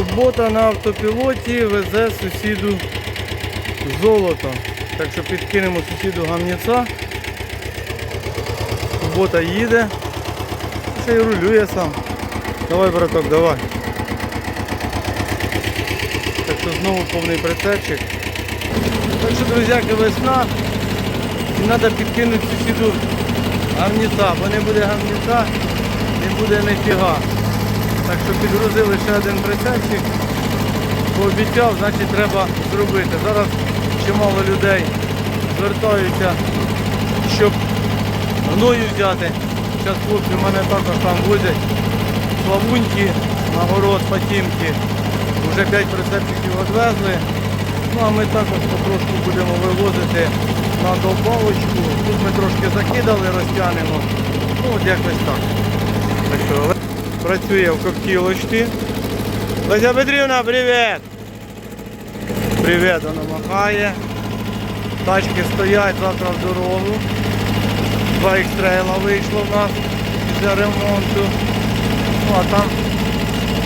Кубота на автопілоті везе сусіду золото. Так що підкинемо сусіду гамніця. Кубота їде. Ще й рулює сам. Давай, браток, давай. Так що знову повний прицепчик. Так що, друзяки, весна. І треба підкинути сусіду гамніця, бо не буде гамніця, не буде ніфіга. Так що підгрузили ще один прицепчик. Пообіцяв, значить треба зробити. Зараз чимало людей звертаються, щоб гною взяти. Зараз хлопці в мене також там возять славуньки, на город, Патімки. Вже 5 прицепчиків відвезли. Ну а ми також потрошку будемо вивозити на добавочку. Тут ми трошки закидали, розтягнемо. Ну от якось так. Так що працює в коктілочці. Леся Петрівна, привіт! Привіт, вона махає. Тачки стоять завтра в дорогу. Два екстрейла вийшло в нас після ремонту. Ну а там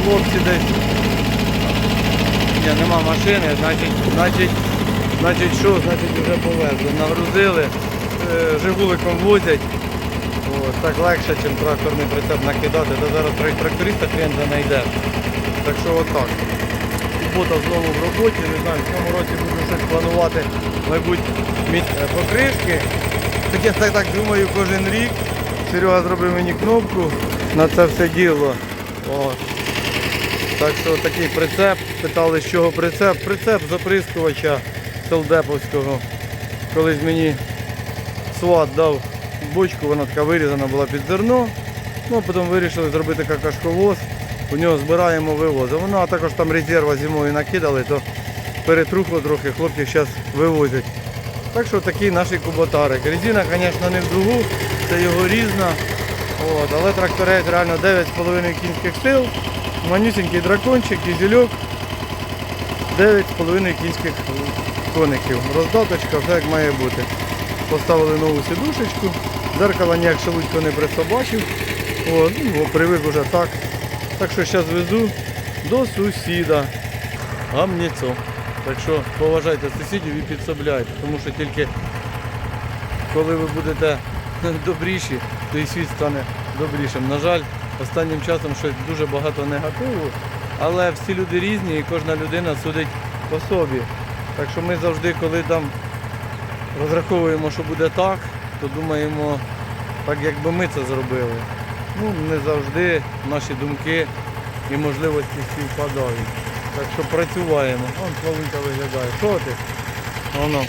хлопці десь. Ні, нема машини, значить, значить, значить що, значить вже повезли. Нагрузили, е, жигуликом возять. Ось, так легше, ніж тракторний прицеп накидати. Та зараз тракториста хрен знайде. Так що отак. Субота знову в роботі, не знаю, в цьому році буду щось планувати, мабуть, е, покришки. Так я так, так думаю кожен рік. Серега зробив мені кнопку на це все діло. От. Так що такий прицеп. Питали, з чого прицеп. Прицеп з оприскувача Селдеповського. Колись мені сват дав бочку, вона така вирізана була під зерно. Ну, потім вирішили зробити какашковоз. У нього збираємо вивозимо. Вона а також там резерва зимою накидали, то перетрухло трохи, хлопці зараз вивозять. Так що такий наш куботарик. Резина, звісно, не в дугу, це його різна. От, але тракторець реально 9,5 кінських сил, манюсенький дракончик, дізельок, 9,5 кінських коників. Роздаточка, все як має бути. Поставили нову сідушечку, дзеркало ніяк шелудько не присобачив. От, ну, привик уже так. Так що зараз везу до сусіда. Гамніцо. Так що поважайте сусідів і підсобляйте, тому що тільки коли ви будете добріші, то і світ стане добрішим. На жаль, останнім часом щось дуже багато негативу, але всі люди різні і кожна людина судить по собі. Так що ми завжди, коли там розраховуємо, що буде так, то думаємо, так якби ми це зробили. Ну, не завжди наші думки і можливості співпадають. Так що працюємо. Вон Славунька виглядає. Що ти? Воно.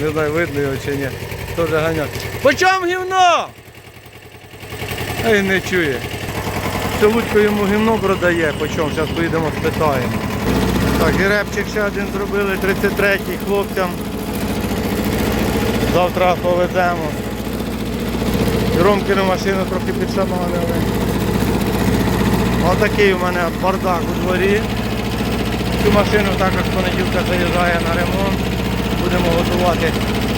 Не знаю, видно його чи ні. Теж ганять. Почем гівно? Ей, не чує. Шелудько йому гівно продає, почем. Зараз поїдемо спитаємо. Так, і репчик ще один зробили, 33-й хлопцям. Завтра повеземо. І Ромкину машину трохи підшаманили. Отакий у мене бардак у дворі. Цю машину також понеділка заїжджає на ремонт. Будемо готувати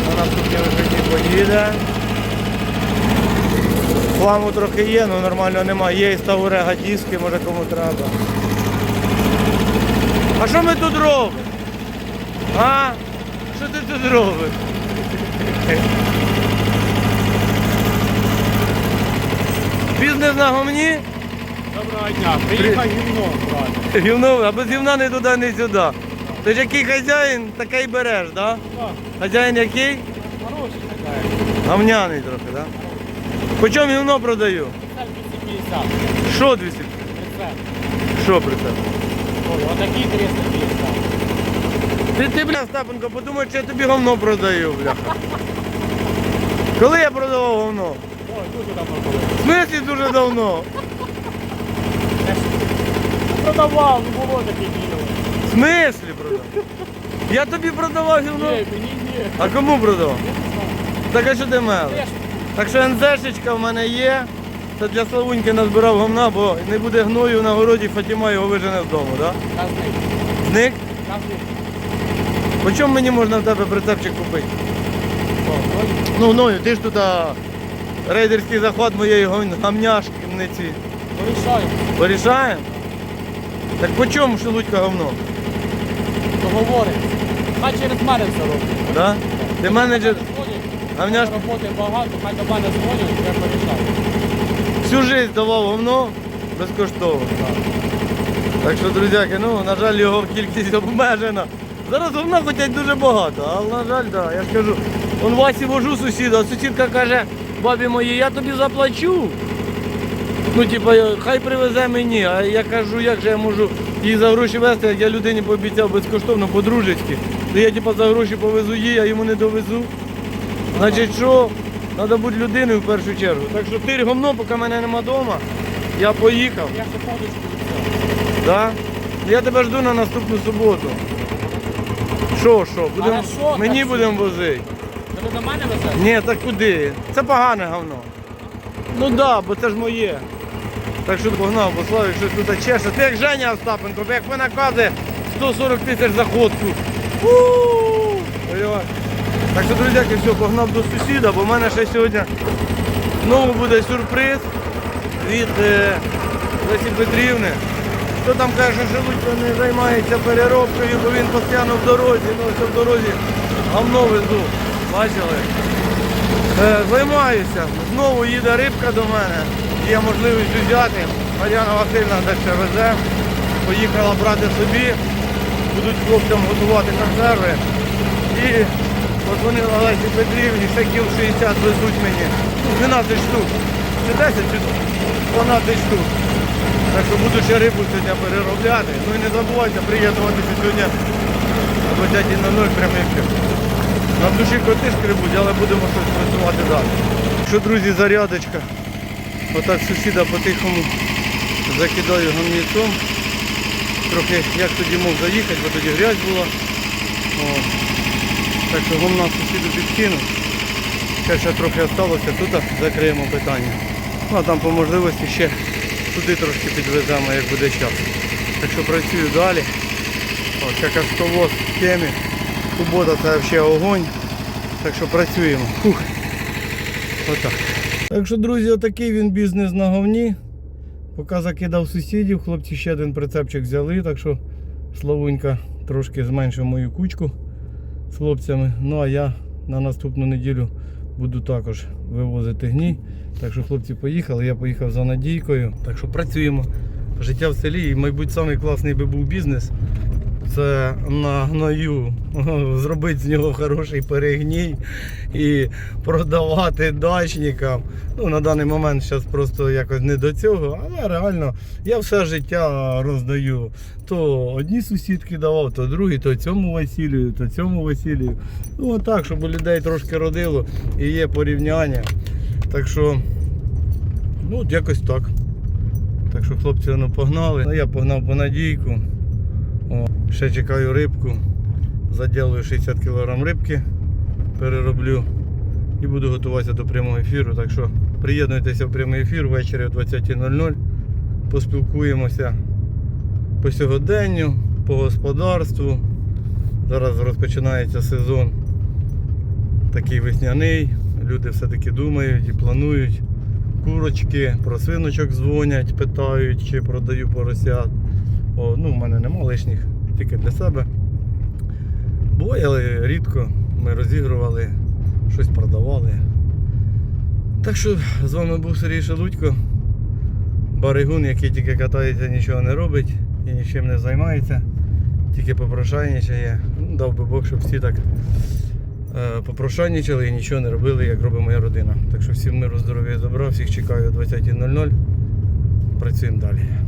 на наступні вихідні поїде. Хламу трохи є, але нормально немає. Є і ставурега диски, може кому треба. А що ми тут робимо? А? Що ти тут робиш? Бізнес на гомні? Доброго дня. Приїхав гімно, брат. Гівно, а без гівна не туди, не сюди. Ти ж який хазяїн, такий береш, да? Так, Хазяїн який? хороший такая. Гавняний трохи, да? По чому гівно продаю? Прицеп 250. Що 200? Прицеп. Що при це? Ой, отакий 350. Ти, ти бля, Степенко, подумай, що я тобі говно продаю, бляха. Коли я продавав говно? Ой, дуже давно було. В смислі дуже давно. Продавав, не було таких відео. В смислі продав? Я тобі продавав гівно. Ні, мені ні. А кому продавав? Так а що ти мели? Так що НЗшечка в мене є. Це для Славуньки назбирав говна, бо не буде гною на городі, Фатіма його вижене з дому, так? казник. Зник? Казник. По чому мені можна в тебе прицепчик купити? Ой, Ну, ти ж тут а, рейдерський захват моєї гам- гамняшниці. Порішаю. Порішаємо? Так по чому шелудька говно? Договоримося. Хай через мене все робить. Да? Ти менеджер, ж роботи багато, хай до мене дзвонять, я порішаю. всю жизнь давав говно безкоштовно. Так що, друзяки, ну, на жаль, його кількість обмежена. Зараз говна хочуть дуже багато, але на жаль, да, я ж кажу, он Васі вожу сусіда, а сусідка каже, бабі моїй, я тобі заплачу. Ну, типа, хай привезе мені, а я кажу, як же я можу її за гроші везти, як я людині пообіцяв безкоштовно, по-дружечки. То я типа за гроші повезу її, а йому не довезу. Значить, що? Треба бути людиною в першу чергу. Так що тир гомно, поки мене нема вдома, я поїхав. Я ще подочку. Да? Я тебе жду на наступну суботу. Що, що? Будем... Хорошо, Мені так будемо возити. Ти ви до мене везеш? Ні, так куди? Це погане говно. Ну так, да, бо це ж моє. Так що погнав, бо Славік щось тут чеше. Ти як Женя Остапенко, бо як ви накази 140 тисяч за ходку. У-у-у! Ой-ой. Так що, друзяки, все, погнав до сусіда, бо в мене ще сьогодні знову буде сюрприз від е, Лесі Петрівни. Хто там каже, що Шелудько не займається переробкою, бо він постійно в дорозі, ну в дорозі говно везу. Бачили? Е, займаюся. Знову їде рибка до мене. Є можливість взяти. Мар'яна Васильівна десь ще везе. Поїхала брати собі. Будуть хлопцям готувати консерви. І подзвонила Лесі Петрівні, ще кіл 60 везуть мені. Ну, 12 штук. Чи 10 чи 12 штук. Так що буду ще рибу сьогодні переробляти. Ну і не забувайте приєднуватися сьогодні о 20.00 прямий ефір. На душі коти скрибуть, але будемо щось працювати далі. Що, друзі, зарядочка. Отак сусіда по-тихому закидаю гамніцом. Трохи як тоді мог заїхати, бо тоді грязь була. О. Так що гомна сусіду підкинув. Ще, ще трохи залишилося, тут закриємо питання. Ну а там по можливості ще туди трошки підвеземо, як буде час. Так що працюю далі. О, ще кашковоз в темі. Субота це взагалі огонь. Так що працюємо. Фух. Отак. Так що, друзі, отакий він бізнес на говні. Поки закидав сусідів, хлопці ще один прицепчик взяли, так що Славунька трошки зменшив мою кучку з хлопцями. Ну а я на наступну неділю буду також вивозити гній. Так що хлопці поїхали, я поїхав за надійкою. Так що працюємо. Життя в селі і, мабуть, найкласний би був бізнес. Це на гною зробити з нього хороший перегній і продавати дачникам. Ну, на даний момент зараз просто якось не до цього, але реально я все життя роздаю. То одні сусідки давав, то другі, то цьому Василію, то цьому Василію. Ну отак, щоб у людей трошки родило і є порівняння. Так що, ну якось так. Так що хлопці ну, погнали. Ну, я погнав по надійку. О, ще чекаю рибку. Заділую 60 кг рибки, перероблю і буду готуватися до прямого ефіру. Так що приєднуйтеся в прямий ефір ввечері о 20.00. Поспілкуємося по сьогоденню, по господарству. Зараз розпочинається сезон такий весняний. Люди все-таки думають і планують. Курочки, про свиночок дзвонять, питають, чи продаю поросят. О, ну, в мене нема лишніх, тільки для себе. Але рідко ми розігрували, щось продавали. Так що з вами був Сергій Шелудько, баригун, який тільки катається, нічого не робить і нічим не займається, тільки попрошайничає. Ну, Дав би Бог, щоб всі так е, попрошайничали і нічого не робили, як робить моя родина. Так що всім миру, здоров'я і добра, всіх чекаю о 20.00. Працюємо далі.